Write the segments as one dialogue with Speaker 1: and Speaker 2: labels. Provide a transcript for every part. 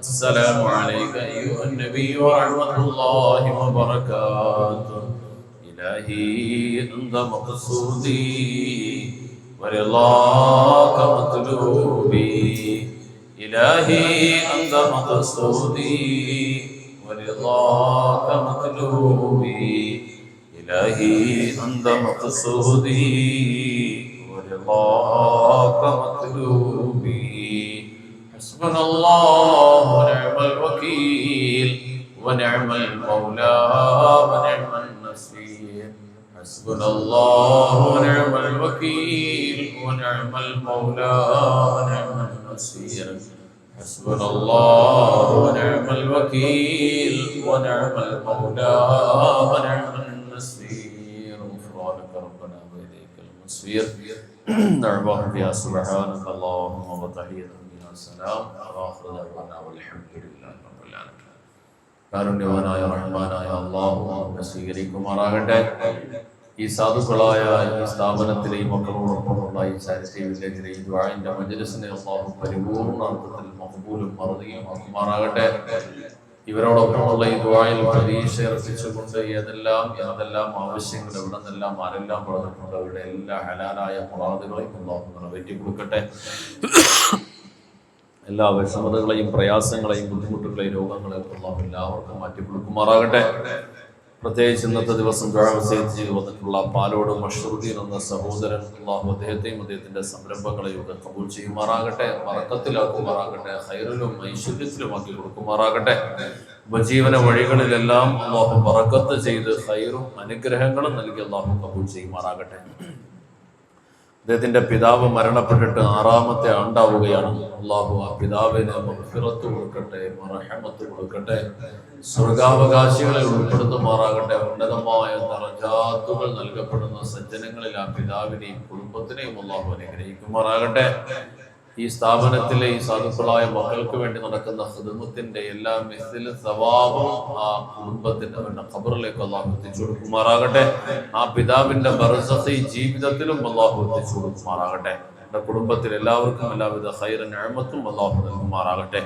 Speaker 1: السلام عليك أيها النبي ورحمة الله وبركاته إلهي أنت مقصودي ورضاك مطلوبي إلهي أنت مقصودي ورضاك مطلوبي إلهي أنت مقصودي ورضاك مطلوبي حسبنا الله ونعم الوكيل ونعم المولى ونعم النصير. حسبنا الله ونعم الوكيل ونعم المولى ونعم النصير. حسبنا الله ونعم الوكيل ونعم المولى ونعم النصير. غفرانك ربنا وإليك المصير. نعبه بها سبحانك اللهم وتحية بها السلام وآخر دعوانا والحمد لله رب العالمين കാരുണ്യവാനായ റഹ്മാനായ അള്ളാഹു നമ്മെ സ്വീകരിക്കുമാറാകട്ടെ ഈ സാധുക്കളായ ഈ സ്ഥാപനത്തിലെ ഈ മക്കളോടൊപ്പമുള്ള ഈ ചാരിറ്റി വില്ലേജിലെ ഈ ദ്വാഴിന്റെ മജലിസിനെ അള്ളാഹു പരിപൂർണ അർത്ഥത്തിൽ മഹബൂലും മറുതിയും ആക്കുമാറാകട്ടെ ഇവരോടൊപ്പമുള്ള ഈ ദ്വായിൽ പ്രതീക്ഷ അർപ്പിച്ചുകൊണ്ട് ഏതെല്ലാം ഏതെല്ലാം ആവശ്യങ്ങൾ എവിടെ നിന്നെല്ലാം ആരെല്ലാം പറഞ്ഞിട്ടുണ്ട് അവരുടെ എല്ലാ ഹലാലായ മുറാദുകളെയും അള്ളാഹു നിറവേറ്റി കൊടുക്കട്ടെ എല്ലാ വിഷമതകളെയും പ്രയാസങ്ങളെയും ബുദ്ധിമുട്ടുകളെയും രോഗങ്ങളെയും അള്ളാഹു എല്ലാവർക്കും മാറ്റി കൊടുക്കുമാറാകട്ടെ പ്രത്യേകിച്ച് ഇന്നത്തെ ദിവസം വന്നിട്ടുള്ള പാലോട് മഷറുദ്ദീൻ എന്ന സഹോദരൻ അള്ളാഹു അദ്ദേഹത്തെയും അദ്ദേഹത്തിന്റെ സംരംഭങ്ങളെയും ഒക്കെ കബൂൾ ചെയ്യുമാറാകട്ടെ മറക്കത്തിലാക്കുമാറാകട്ടെ ഹൈറിലും ഐശ്വര്യത്തിലും ആക്കി കൊടുക്കുമാറാകട്ടെ. ഉപജീവന വഴികളിലെല്ലാം അള്ളാഹു മറക്കത്ത് ചെയ്ത് ഹൈറും അനുഗ്രഹങ്ങളും നൽകി അള്ളാഹു കബൂൾ ചെയ്യുമാറാകട്ടെ. അദ്ദേഹത്തിന്റെ പിതാവ് മരണപ്പെട്ടിട്ട് ആറാമത്തെ ആണ്ടാവുകയാണ്. അള്ളാഹു ആ പിതാവിന് മഹിറത്ത് കൊടുക്കട്ടെ മറഹമത്ത് കൊടുക്കട്ടെ സ്വർഗാവകാശികളെ ഉൾപ്പെടുത്തുമാറാകട്ടെ. ഉന്നതമായ തറജാത്തുകൾ നൽകപ്പെടുന്ന സജ്ജനങ്ങളിൽ ആ പിതാവിനെയും കുടുംബത്തിനെയും അള്ളാഹു അനുഗ്രഹിക്കുമാറാകട്ടെ. ഈ സ്ഥാപനത്തിലെ ഈ സാധുക്കളായ മക്കൾക്ക് വേണ്ടി നടക്കുന്ന ഹൃദമത്തിന്റെ എല്ലാ മിസ്സിലും സവാബും ആ കുടുംബത്തിന്റെ അവരുടെ ഖബറിലേക്ക് അള്ളാഹു എത്തിച്ചു കൊടുക്കുമാറാകട്ടെ. ആ പിതാവിന്റെ ഈ ജീവിതത്തിലും അള്ളാഹു എത്തിച്ചു കൊടുക്കുമാറാകട്ടെ. നമ്മുടെ കുടുംബത്തിൽ എല്ലാവർക്കും എല്ലാവിധ ഹൈറ ഞാമത്തും അള്ളാഹു നൽകുമാറാകട്ടെ.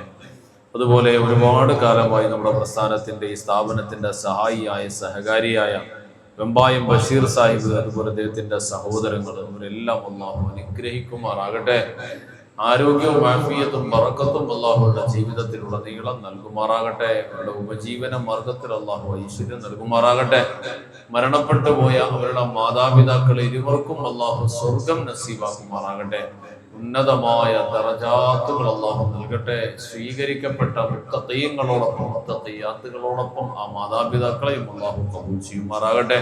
Speaker 1: അതുപോലെ ഒരുപാട് കാലമായി നമ്മുടെ പ്രസ്ഥാനത്തിന്റെ ഈ സ്ഥാപനത്തിന്റെ സഹായിയായ സഹകാരിയായ വെമ്പായം ബഷീർ സാഹിബ് അതുപോലെ അദ്ദേഹത്തിന്റെ സഹോദരങ്ങൾ അവരെല്ലാം അള്ളാഹു അനുഗ്രഹിക്കുമാറാകട്ടെ. ആരോഗ്യവും ആഫിയത്തും പറക്കത്തും അള്ളാഹുവിന്റെ ജീവിതത്തിലുള്ള നീളം നൽകുമാറാകട്ടെ. അവരുടെ ഉപജീവന മാർഗത്തിൽ അള്ളാഹു ഐശ്വര്യം നൽകുമാറാകട്ടെ. മരണപ്പെട്ടു പോയ അവരുടെ മാതാപിതാക്കൾ ഇരുവർക്കും അള്ളാഹു സ്വർഗം നസീബാക്കുമാറാകട്ടെ. ഉന്നതമായ ദറജാത്തുകൾ അള്ളാഹു നൽകട്ടെ. സ്വീകരിക്കപ്പെട്ട മുത്തത്തയ്യങ്ങളോടൊപ്പം മുത്തത്തയ്യാത്തുകളോടൊപ്പം ആ മാതാപിതാക്കളെയും അള്ളാഹു കബൂൽ ചെയ്യുമാറാകട്ടെ.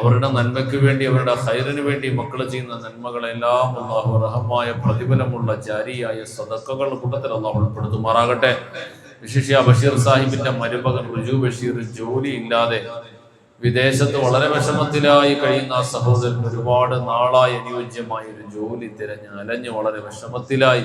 Speaker 1: അവരുടെ നന്മയ്ക്ക് വേണ്ടി അവരുടെ ഹൈറിന് വേണ്ടി മക്കൾ ചെയ്യുന്ന നന്മകളെല്ലാം അള്ളാഹു അർഹമായ പ്രതിഫലമുള്ള ജാരിയായ സദക്കകൾ കൂട്ടത്തിൽ അള്ളാഹു ഉൾപ്പെടുത്തുമാറാകട്ടെ. വിശിഷ്യ ബഷീർ സാഹിബിന്റെ മരുമകൻ റുജു ബഷീർ ജോലി ഇല്ലാതെ വിദേശത്ത് വളരെ വിഷമത്തിലായി കഴിയുന്ന ആ സഹോദരൻ ഒരുപാട് നാളായി അനുയോജ്യമായ ഒരു ജോലി തിരഞ്ഞ് അലഞ്ഞ് വളരെ വിഷമത്തിലായി.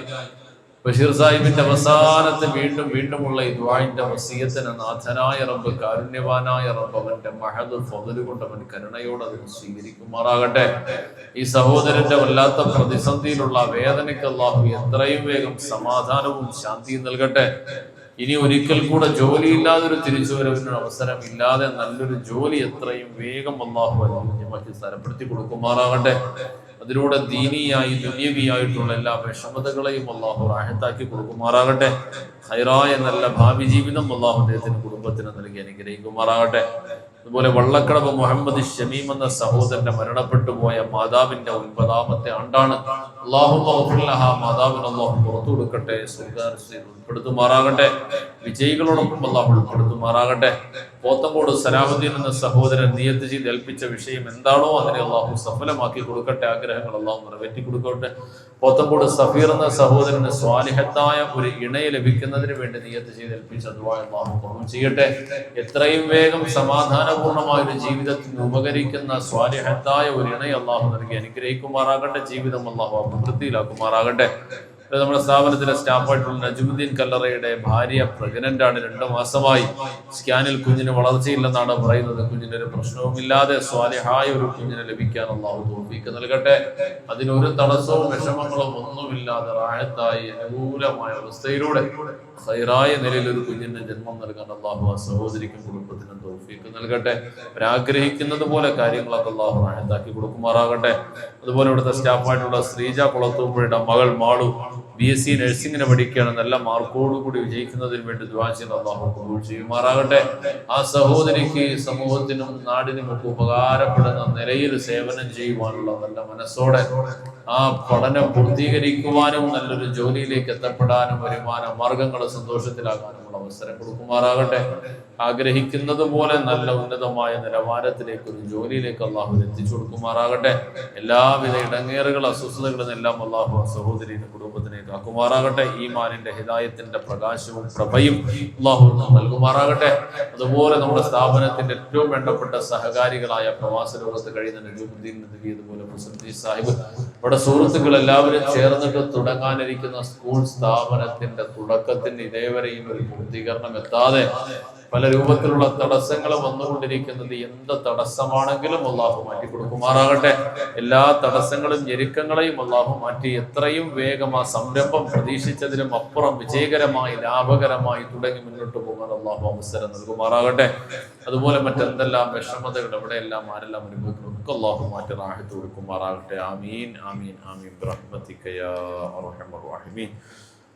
Speaker 1: ബഷീർ സാഹിബിന്റെ അവസാനത്തെ വീണ്ടും വീണ്ടുമുള്ള ഈ ദ്വായിന്റെ വസീയത്തിന് നാഥനായ റബ്ബ് കാരുണ്യവാനായ റബ്ബ് അവന്റെ മഹദ് ഫضൽ കൊണ്ട് അവൻ കരുണയോട് അതിന് സ്വീകരിക്കുമാറാകട്ടെ. ഈ സഹോദരന്റെ വല്ലാത്ത പ്രതിസന്ധിയിലുള്ള വേദനയ്ക്ക് അള്ളാഹു എത്രയും വേഗം സമാധാനവും ശാന്തിയും നൽകട്ടെ. ഇനി ഒരിക്കൽ കൂടെ ജോലിയില്ലാതെ ഒരു തിരിച്ചുവരവിനൊരു അവസരം ഇല്ലാതെ നല്ലൊരു ജോലി എത്രയും വേഗം അള്ളാഹു അനുയോജ്യമാക്കി സ്ഥലപ്പെടുത്തി കൊടുക്കുമാറാകട്ടെ. അതിലൂടെ ദീനിയായി ദുന്യവിയായിട്ടുള്ള എല്ലാ വിഷമതകളെയും അള്ളാഹു റാഹത്താക്കി കൊടുക്കുമാറാകട്ടെ. ഹൈറായ നല്ല ഭാവി ജീവിതം അള്ളാഹു അദ്ദേഹത്തിന് കുടുംബത്തിന് നൽകി അനുഗ്രഹിക്കുമാറാകട്ടെ. അതുപോലെ വള്ളക്കടവ് മുഹമ്മദ് ഷമീം എന്ന സഹോദരന്റെ മരണപ്പെട്ടു പോയ മാതാവിന്റെ ഒൻപതാമത്തെ ആണ്ടാണ്. അള്ളാഹു മഗ്ഫിർലഹ, മാതാവിന് അള്ളാഹു പുറത്തു കൊടുക്കട്ടെ ഉൾപ്പെടുത്തുമാറാകട്ടെ. വിജയികളോടൊപ്പം അള്ളാഹു ഉൾപ്പെടുത്തുമാറാകട്ടെ. പോത്തങ്കോട് സലാഹുദ്ദീൻ എന്ന സഹോദരൻ നിയത്ത് ചെയ്ത് ഏൽപ്പിച്ച വിഷയം എന്താണോ അതിനെ അള്ളാഹു സഫലമാക്കി കൊടുക്കട്ടെ. ആഗ്രഹങ്ങൾ അള്ളാഹു നിറവേറ്റി കൊടുക്കട്ടെ. പോത്തങ്കോട് സഫീർ എന്ന സഹോദരന് സ്വാലിഹത്തായ ഒരു ഇണയെ ലഭിക്കുന്നതിന് വേണ്ടി നിയത്ത് ചെയ്ത് ഏൽപ്പിച്ച ദുആ അള്ളാഹു കബൂൽ ചെയ്യട്ടെ. എത്രയും വേഗം സമാധാനപൂർണമായ ഒരു ജീവിതത്തിന് ഉപകരിക്കുന്ന സ്വാലിഹത്തായ ഒരു ഇണയെ അള്ളാഹു നൽകി അനുഗ്രഹിക്കുമാറാകട്ടെ. ജീവിതം അള്ളാഹു അഭിവൃദ്ധിയിലാക്കുമാറാകട്ടെ. നമ്മുടെ സ്ഥാപനത്തിലെ സ്റ്റാഫായിട്ടുള്ള നജുമുദ്ദീൻ കല്ലറയുടെ ഭാര്യ പ്രഗ്നന്റ് ആണ്. രണ്ടു മാസമായി സ്കാനിൽ കുഞ്ഞിന് വളർച്ചയില്ലെന്നാണ് പറയുന്നത്. കുഞ്ഞിന് ഒരു പ്രശ്നവുമില്ലാതെ സ്വാലിഹായ ഒരു കുഞ്ഞിനെ ലഭിക്കാൻ അള്ളാഹു തോഫീക്ക് നൽകട്ടെ. അതിനൊരു തടസ്സവും വിഷമങ്ങളും ഒന്നുമില്ലാതെ റായത്തായി അനുകൂലമായ അവസ്ഥയിലൂടെ സൈറായ നിലയിൽ ഒരു കുഞ്ഞിന് ജന്മം നൽകാൻ അള്ളാഹു ആ സഹോദരിക്കും കുടുംബത്തിനും തോഫീക്ക് നൽകട്ടെ. അവരാഗ്രഹിക്കുന്നത് പോലെ കാര്യങ്ങളൊക്കെ അള്ളാഹു റായത്താക്കി കൊടുക്കുമാറാകട്ടെ. അതുപോലെ ഇവിടുത്തെ സ്റ്റാഫായിട്ടുള്ള ശ്രീജ കുളത്തൂപ്പുഴയുടെ മകൾ മാളു ബി എസ് സി നഴ്സിംഗിന് പഠിക്കുകയാണ്. നല്ല മാർക്കോടുകൂടി വിജയിക്കുന്നതിന് വേണ്ടി ദുആ ചെയ്യുന്ന അള്ളാഹു ആ സഹോദരിക്ക് സമൂഹത്തിനും നാടിനും ഒക്കെ ഉപകാരപ്പെടുന്ന നിലയിൽ സേവനം ചെയ്യുവാനുള്ള നല്ല മനസ്സോടെ ആ പഠനം പൂർത്തീകരിക്കുവാനും നല്ലൊരു ജോലിയിലേക്ക് എത്തപ്പെടാനും വരുമാന മാർഗങ്ങൾ സന്തോഷത്തിലാക്കാനുമുള്ള അവസരം കൊടുക്കുമാറാകട്ടെ. ആഗ്രഹിക്കുന്നത് പോലെ നല്ല ഉന്നതമായ നിലവാരത്തിലേക്ക് ഒരു ജോലിയിലേക്ക് അള്ളാഹു എത്തിച്ചു കൊടുക്കുമാറാകട്ടെ. എല്ലാവിധ ഇടങ്ങേറുകൾ അസ്വസ്ഥതകളും എല്ലാം അള്ളാഹു സഹോദരിയുടെ കുടുംബത്തിലേക്ക് ആക്കുമാറാകട്ടെ. ഈ മാനിന്റെ ഹിതായത്തിന്റെ പ്രകാശവും പ്രഭയും അള്ളാഹു നൽകുമാറാകട്ടെ. അതുപോലെ നമ്മുടെ സ്ഥാപനത്തിന്റെ ഏറ്റവും വേണ്ടപ്പെട്ട സഹകാരികളായ പ്രവാസ ലോകത്ത് കഴിയുന്ന നജുബുദ്ദീൻ അതുപോലെ സാഹിബ് ഇവിടെ സുഹൃത്തുക്കൾ എല്ലാവരും ചേർന്നിട്ട് തുടങ്ങാനിരിക്കുന്ന സ്കൂൾ സ്ഥാപനത്തിന്റെ തുടക്കത്തിന് ഇതേവരെയും ഒരു പൂർത്തീകരണം എത്താതെ പല രൂപത്തിലുള്ള തടസ്സങ്ങൾ വന്നുകൊണ്ടിരിക്കുന്നത് എന്ത് തടസ്സമാണെങ്കിലും അള്ളാഹു മാറ്റി കൊടുക്കുമാറാകട്ടെ. എല്ലാ തടസ്സങ്ങളും ഞെരുക്കങ്ങളെയും അള്ളാഹു മാറ്റി എത്രയും വേഗം ആ സംരംഭം പ്രതീക്ഷിച്ചതിനും അപ്പുറം വിജയകരമായി ലാഭകരമായി തുടങ്ങി മുന്നോട്ട് പോകാൻ അള്ളാഹു അവസരം നൽകുമാറാകട്ടെ. അതുപോലെ മറ്റെന്തെല്ലാം വിഷമതകൾ എവിടെയെല്ലാം ആരെല്ലാം അനുഭവിക്കുന്നു? ഒക്കെ അള്ളാഹു മാറ്റി റാഹത്ത് കൊടുക്കുമാറാകട്ടെ. ആമീൻ ആമീൻ ആമീൻ.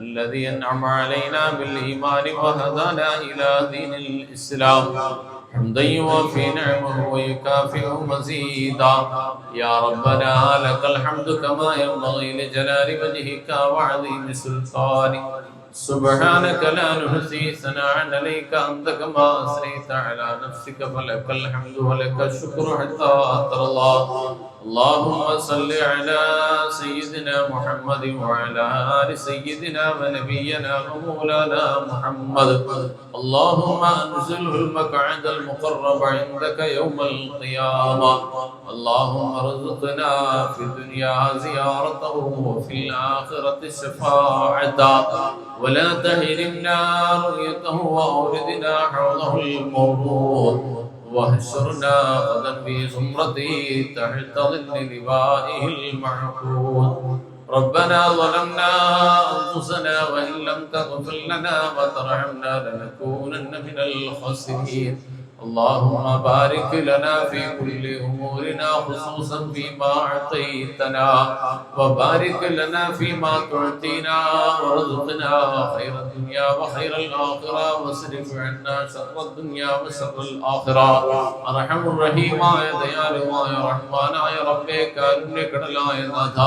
Speaker 1: الذي أنعم علينا بالإيمان وهدانا إلى دين الإسلام حمدا يوافي نعمه ويكافئ مزيدا يا ربنا لك الحمد كما ينبغي لجلال وجهك وعظيم سلطانك سبحانك لا نحصي ثناء عليك أنت كما أثنيت على نفسك فلك الحمد ولك الشكر حتى ترضى اللهم صل على سيدنا محمد وعلى آل سيدنا ونبينا ومولانا محمد اللهم أنزله المقعد المقرب عندك يوم القيامة اللهم ارزقنا في الدنيا زيارته وفي الآخرة شفاعته ولا تهرمنا رؤيته وأوردنا حوله المورود واحشرنا غدا في زمرته تحت ظل لوائه المعقود ربنا ظلمنا أنفسنا وإن لم تغفر لنا وترحمنا لنكونن من الخاسرين. اللهم بارك لنا في كل امورنا خصوصا فيما اعطيتنا وبارك لنا فيما تعطينا وارزقنا خير الدنيا وخير الاخره واصرف عنا شر الدنيا وشر الاخره ارحم الرحيم ആയ ദയാലുവായ റഹ്മാനായ റബ്ബേ കാരുണ്യക്കടലായ നാഥ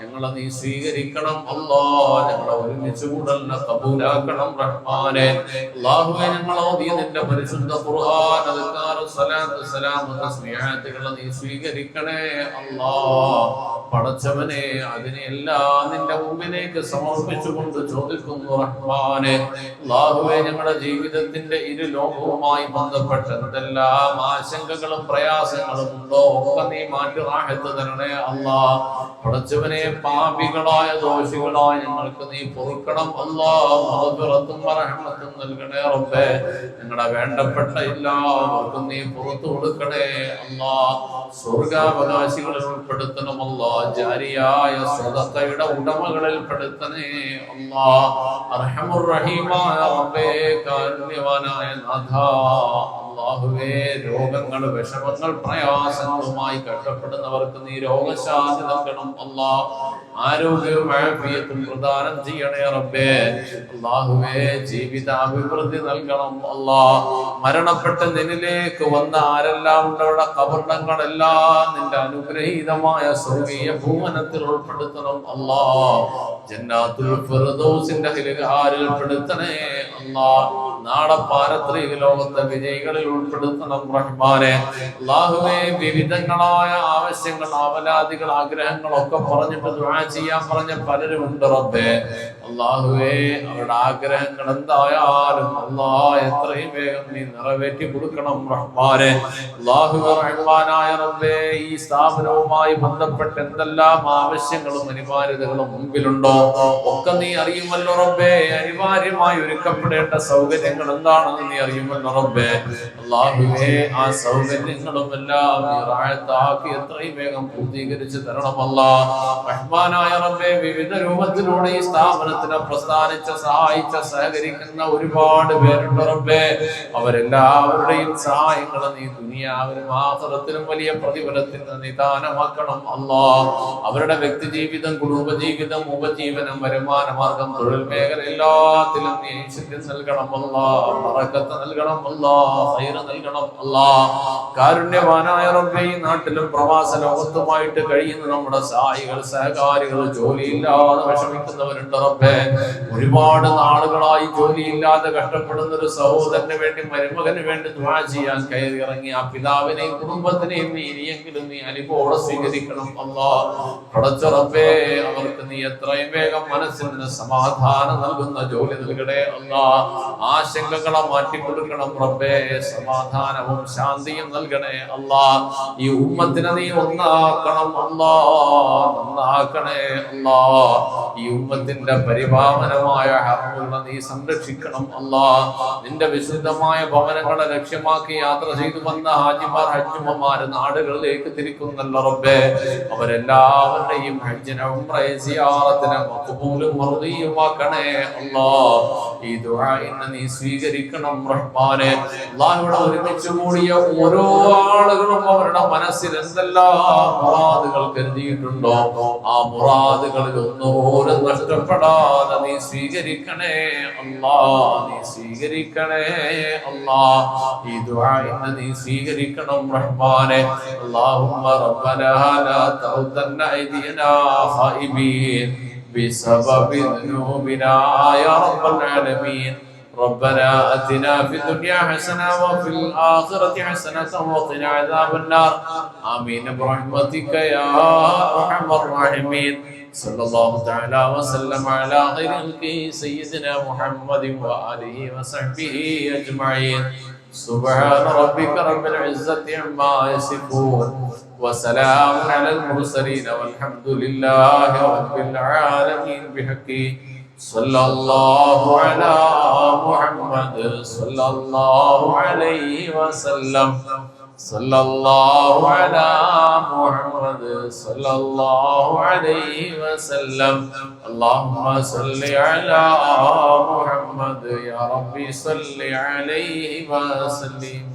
Speaker 1: ഞങ്ങളെ നീ സ്വീകരിക്കണം അല്ലാ ഞങ്ങളെ ഒരുമിച്ച് കൂടലിനെ കബൂലാക്കണം റഹ്മാനെ അല്ലാഹുവേ ഞങ്ങൾ ഓതിയ നിന്റെ പരിശുദ്ധ ഖുർആൻ അദ്കാർ സലാത്ത് സലാം തസ്ബീഹാത്തുകൾ നീ സ്വീകരിക്കണേ അല്ലാ പടച്ചവനെ അതിനെല്ലാം നിന്റെ മുമ്പിലേക്ക് സമർപ്പിച്ചുകൊണ്ട് ചോദിക്കുന്നു റഹ്മാനെ അല്ലാഹുവേ ഞങ്ങളുടെ ജീവിതത്തിന്റെ ഇരു ലോകവുമായി ബന്ധപ്പെട്ട എന്തെല്ലാം ആശങ്കകളും പ്രയാസങ്ങളും ഉണ്ടോ? ഒക്കെ നീ മാറ്റി റാഹത്ത് തരണേ അല്ലാ പടച്ചവനെ പാപികളായ ദോഷികളായ ഞങ്ങൾക്ക് നീ പൊറുക്കണം അല്ലാ റഹ്മത്തും നൽകണേ റബ്ബേ. ഞങ്ങളുടെ വേണ്ടപ്പെട്ട എല്ലാവർക്കും നീ പുറത്തു കൊടുക്കണേ അല്ലാ സ്വർഗാവകാശികളെ ഉൾപ്പെടുത്തണം അല്ലാ ജാരിയായ സദഖയുടെ ഉടമകളിൽ പെടുത്തണേ. അല്ലാ അർഹമുർ റഹീമായ റബ്ബേ കാരുണ്യവാനായ നാഥ. അള്ളാഹുവേ രോഗങ്ങൾ വിഷമങ്ങൾ പ്രയാസങ്ങളുമായി കഷ്ടപ്പെടുന്നവർക്ക് നീ രോഗശാന്തി നൽകണം. അല്ലാ ആരോഗ്യവും പ്രദാനം ചെയ്യണേ റബ്ബേ. അള്ളാഹുവേ ജീവിതാഭിവൃദ്ധി നൽകണം. അല്ലാ മരണപ്പെട്ട നിന്നിലേക്ക് വന്ന ആരെല്ലാം ഉള്ളവരുടെ കബർണങ്ങളെല്ലാം നിന്റെ അനുഗ്രഹീതമായ സ്വർഗീയ ഭൂമനത്തിൽ ഉൾപ്പെടുത്തണം. അല്ലാ ജന്നാത്തുൽ ഫിർദൗസിന്റെ ഹിലുകാരിൽ പെടുത്തണേ. അല്ലാ നാളെ പാരത്രിക ലോകത്തെ വിജയികളിൽ ഉൾപ്പെടുത്തണം റഹ്മാനെ. അള്ളാഹുവെ വിവിധങ്ങളായ ആവശ്യങ്ങൾ ആവലാദികൾ ആഗ്രഹങ്ങളൊക്കെ പറഞ്ഞിട്ട് ദുആ ചെയ്യാൻ പറഞ്ഞ പലരും ഉണ്ട് റബ്ബേ. അള്ളാഹുവേ അവരുടെ ആഗ്രഹങ്ങൾ എന്തായാലും അള്ളാ എത്രയും വേഗം നീ നിറവേറ്റി കൊടുക്കണം റഹ്മാനെ. അള്ളാഹു റഹ്മാനായ റബ്ബേ ഈ സ്ഥാപനവുമായി ബന്ധപ്പെട്ട് എന്തെല്ലാം ആവശ്യങ്ങളും അനിവാര്യതകളും മുമ്പിലുണ്ടോ ഒക്കെ നീ അറിയുമല്ലോ റബ്ബേ. അനിവാര്യമായി ഒരുക്കപ്പെടേണ്ട സൗകര്യങ്ങൾ എന്താണെന്ന് നീ അറിയുമല്ലോ റബ്ബേ. അള്ളാഹുവേ ആ സൗകര്യങ്ങളും എല്ലാം നീ എത്രയും വേഗം പൂർത്തീകരിച്ച് തരണമല്ല റഹ്മാനായ റബ്ബേ വിവിധ രൂപത്തിലൂടെ ഈ സ്ഥാപനത്തിനെ പ്രസ്ഥാനിച്ച സഹായിച്ച സഹകരിക്കുന്ന ഒരുപാട് പേരുണ്ട് റബ്ബേ. അവരെല്ലാവരുടെയും സഹായങ്ങൾ നീ ദുനിയാവിലും ആഹ്റത്തിലും വലിയ പ്രതിഫലത്തിന് നിദാനമാക്കണം അല്ലാ. അവരുടെ വ്യക്തി ജീവിതം കുടുംബ ജീവിതം ഉപജീവനം വരുമാന മാർഗം തൊഴിൽ മേഖല എല്ലാത്തിലും നീ നൽകണം അല്ലാ. പറക്കത്ത് നൽകണം അല്ലാ. ഹൈറ് നൽകണം അല്ലാ കാരുണ്യവാനായ റബ്ബെ ഈ നാട്ടിലും പ്രവാസ ലോകത്തുമായിട്ട് കഴിയുന്ന നമ്മുടെ സഹായികൾ സഹകാരികൾ ജോലിയില്ലാതെ വിഷമിക്കുന്നവരുണ്ട് റബ്ബേ. ഒരുപാട് നാളുകളായി ജോലിയില്ലാതെ കഷ്ടപ്പെടുന്ന ഒരു സഹോദരന് വേണ്ടി മരുമകന് വേണ്ടി ദുആ ചെയ്യാൻ കയറി ഇറങ്ങി ആ പിതാവിനെയും കുടുംബത്തിനെയും നീ ഇനിയെങ്കിലും നീ അനുഭവം സ്വീകരിക്കണം. അല്ലാ പടച്ച റബ്ബേ അവർക്ക് നീ എത്രയും വേഗം മനസ്സിന് സമാധാനം നൽകുന്ന ജോലി നൽകണേ. അല്ലാ ആശങ്കകളെ മാറ്റിക്കൊടുക്കണം റബ്ബേ. സമാധാനവും ശാന്തിയും നൽകണേ അല്ലാ. ഈ ഉമ്മത്തിനെ നീ ഒന്നാക്കണം അല്ലാ. നന്നാക്കണേ അല്ലാ. ഈ ഉമ്മത്തിന്റെ പരിപാവനമായ ഹർമുകളെ നീ സംരക്ഷിക്കണം അല്ലാ. നിന്റെ വിശുദ്ധമായ ഭവനങ്ങളെ ലക്ഷ്യമാക്കി യാത്ര ചെയ്തു വന്ന ഹാജിമാർ ഹജ്ജുമ്മമാര് നാടുകളിലേക്ക് തിരിക്കുന്നല്ല റബ്ബേ. അവരെല്ലാവരുടെയും ഹജ്ജിനെ ഉംറയെ സിയാറത്തിനെ മഖബൂലും മർദിയുമാക്കണേ അല്ലാ. ഈ ദുആ നീ സ്വീകരിക്കണം റഹ്മാനെ. അള്ളാഹുവിടെ ഒരുമിച്ച് കൂടിയ ഓരോ ആളുകളും അവരുടെ മനസ്സിൽ എന്തെല്ലാം മുറാദുകൾ കരുതിയിട്ടുണ്ടോ? ആ മുറാദുകളിൽ ഒന്നുപോലും നഷ്ടപ്പെടാതെ നീ സ്വീകരിക്കണേ അല്ലാ നീ സ്വീകരിക്കണേ അല്ലാ. ഈ ദുആ ഇന്ന് നീ സ്വീകരിക്കണം റഹ്മാനെ. അല്ലാഹുമ്മ റബ്ബനാ ലാ തൗതന്ന ഐദിയനാ ഖായിബീൻ بسبب ذنوبنا يا رب العالمين. ربنا آتنا في الدنيا حسنة وفي الآخرة حسنة وقنا عذاب النار. آمين. برحمتك يا أرحم الراحمين. صلى الله تعالى وسلم على خير خلقه سيدنا محمد وآله وصحبه أجمعين. سبحان ربك رب العزة عما يصفون. وسلام على المرسلين والحمد لله رب العالمين بحقه صلى الله على محمد صلى الله عليه وسلم. صلى الله على محمد صلى الله عليه وسلم. اللهم صل على محمد يا ربي صل عليه وسلم.